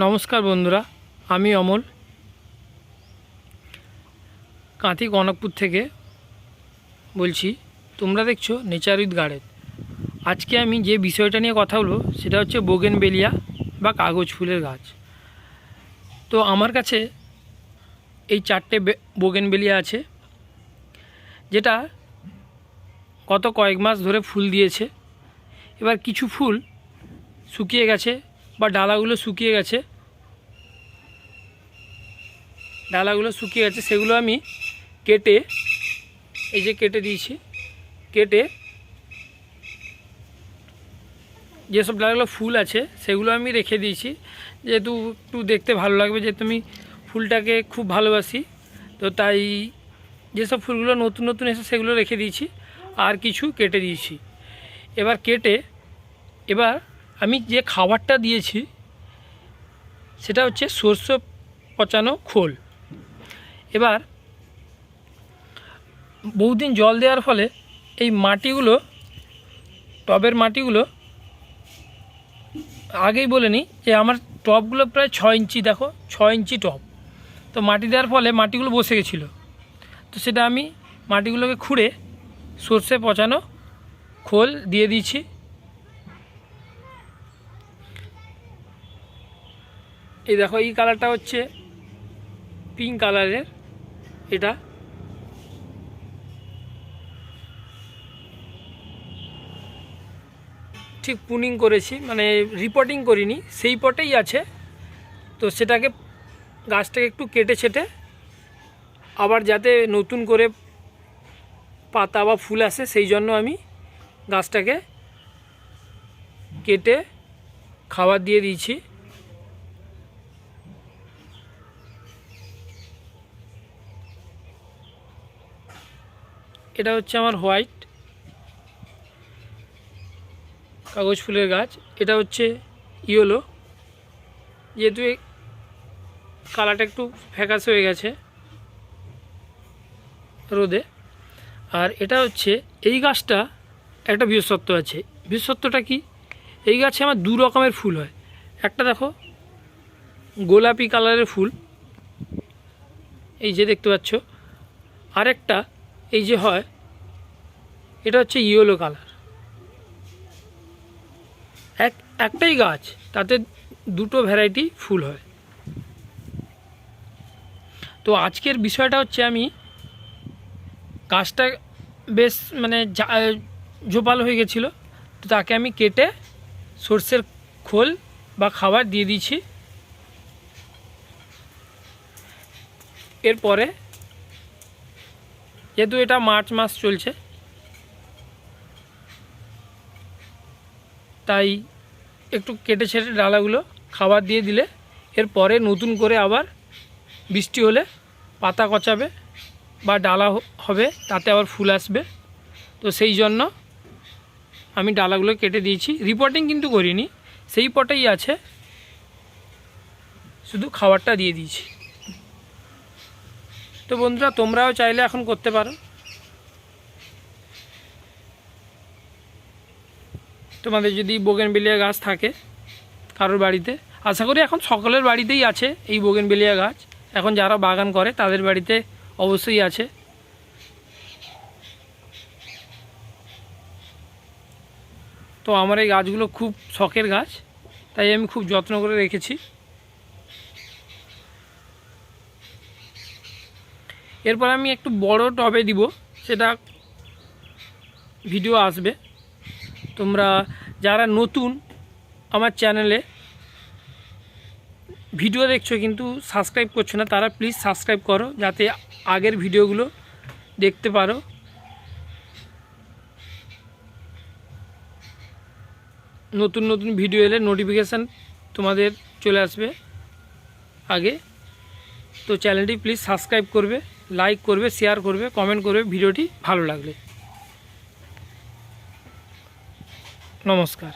নমস্কার বন্ধুরা, আমি অমল। কাঁথি কনকপুর থেকে বলছি, তোমরা দেখছ নেচার উইথ গার্ডেন আজকে আমি যে বিষয়টা নিয়ে কথা বলব, সেটা হচ্ছে বোগেনবেলিয়া বা কাগজ ফুলের গাছ। তো আমার কাছে এই চারটে বোগেন বেলিয়া আছে, যেটা গত কয়েক মাস ধরে ফুল দিয়েছে। এবার কিছু ফুল শুকিয়ে গেছে বা ডালাগুলো শুকিয়ে গেছে। ডালাগুলো শুকিয়ে গেছে, সেগুলো আমি কেটে, এই যে কেটে দিয়েছি, কেটে যেসব ডালাগুলো ফুল আছে, সেগুলো আমি রেখে দিয়েছি। যেহেতু একটু দেখতে ভালো লাগবে যেহেতু আমি ফুলটাকে খুব ভালোবাসি, তো তাই যেসব ফুলগুলো নতুন নতুন এসে সেগুলো রেখে দিয়েছি, আর কিছু কেটে দিয়েছি। এবার কেটে, এবার আমি যে খাবারটা দিয়েছি, সেটা হচ্ছে সর্ষে পচানো খোল। এবার বহুদিন জল দেওয়ার ফলে এই মাটিগুলো, টবের মাটিগুলো, আগেই বলে নিই যে আমার টবগুলো প্রায় ছ ইঞ্চি, দেখো ছ ইঞ্চি টব। তো মাটি দেওয়ার ফলে মাটিগুলো বসে গেছিল। তো সেটা আমি মাটিগুলোকে খুঁড়ে সর্ষে পচানো খোল দিয়ে দিয়েছি। এই দেখো, এই কালারটা হচ্ছে পিঙ্ক কালারের এটা। ঠিক পুনিং করেছি মানে রিপোর্টিং করিনি, সেই পটেই আছে। তো সেটাকে গাছটাকে একটু কেটে ছেটে আবার যাতে নতুন করে পাতা বা ফুল আসে, সেই জন্য আমি গাছটাকে কেটে খাবার দিয়ে দিয়েছি। এটা হচ্ছে আমার হোয়াইট কাগজ ফুলের গাছ। এটা হচ্ছে ইয়েলো। যেহেতু কালারটা একটু ফ্যাকাস হয়ে গেছে রোদে। আর এটা হচ্ছে, এই গাছটা একটা বিশেষত্ব আছে। বিশেষত্বটা কি? এই গাছে আমার দু রকমের ফুল হয়। একটা দেখো, গোলাপি কালারের ফুল, এই যে দেখতে পাচ্ছ। আরেকটা এই যে হয়, এটা হচ্ছে ইয়েলো কালার এক, একটাই গাছ, তাতে দুটো ভ্যারাইটি ফুল হয়। তো আজকের বিষয়টা হচ্ছে আমি গাছটা বেশ মানে ঝোপাল হয়ে গেছিল, তো তাকে আমি কেটে সর্ষের খোল বা খাবার দিয়ে দিয়েছি। এরপরে যেহেতু এটা মার্চ মাস চলছে, তাই একটু কেটে ছেটে ডালাগুলো খাবার দিয়ে দিলে এরপরে নতুন করে আবার বৃষ্টি হলে পাতা কচাবে বা ডালা হবে, তাতে আবার ফুল আসবে। তো সেই জন্য আমি ডালাগুলো কেটে দিয়েছি। রিপোর্টিং কিন্তু করিনি, সেই পটেই আছে। শুধু খাবারটা দিয়ে দিয়েছি। তো বন্ধুরা, তোমরাও চাইলে এখন করতে পারো। তোমাদের যদি বোগেনবেলিয়া গাছ থাকে কারোর বাড়িতে, আশা করি এখন সকলের বাড়িতেই আছে এই বোগেনবেলিয়া গাছ। এখন যারা বাগান করে, তাদের বাড়িতে অবশ্যই আছে। তো আমার এই গাছগুলো খুব শখের গাছ, তাই আমি খুব যত্ন করে রেখেছি। এরপর আমি একটু বড় টবে দিব, সেটা ভিডিও আসবে। তোমরা যারা নতুন আমার চ্যানেলে ভিডিও দেখছ কিন্তু সাবস্ক্রাইব করছ না, তারা প্লিজ সাবস্ক্রাইব করো, যাতে আগের ভিডিওগুলো দেখতে পারো। নতুন নতুন ভিডিও এলে নোটিফিকেশান তোমাদের চলে আসবে আগে। তো চ্যানেলটি প্লিজ সাবস্ক্রাইব করবে। লাইক করবে শেয়ার করবে কমেন্ট করবে ভিডিওটি ভালো লাগলে। নমস্কার।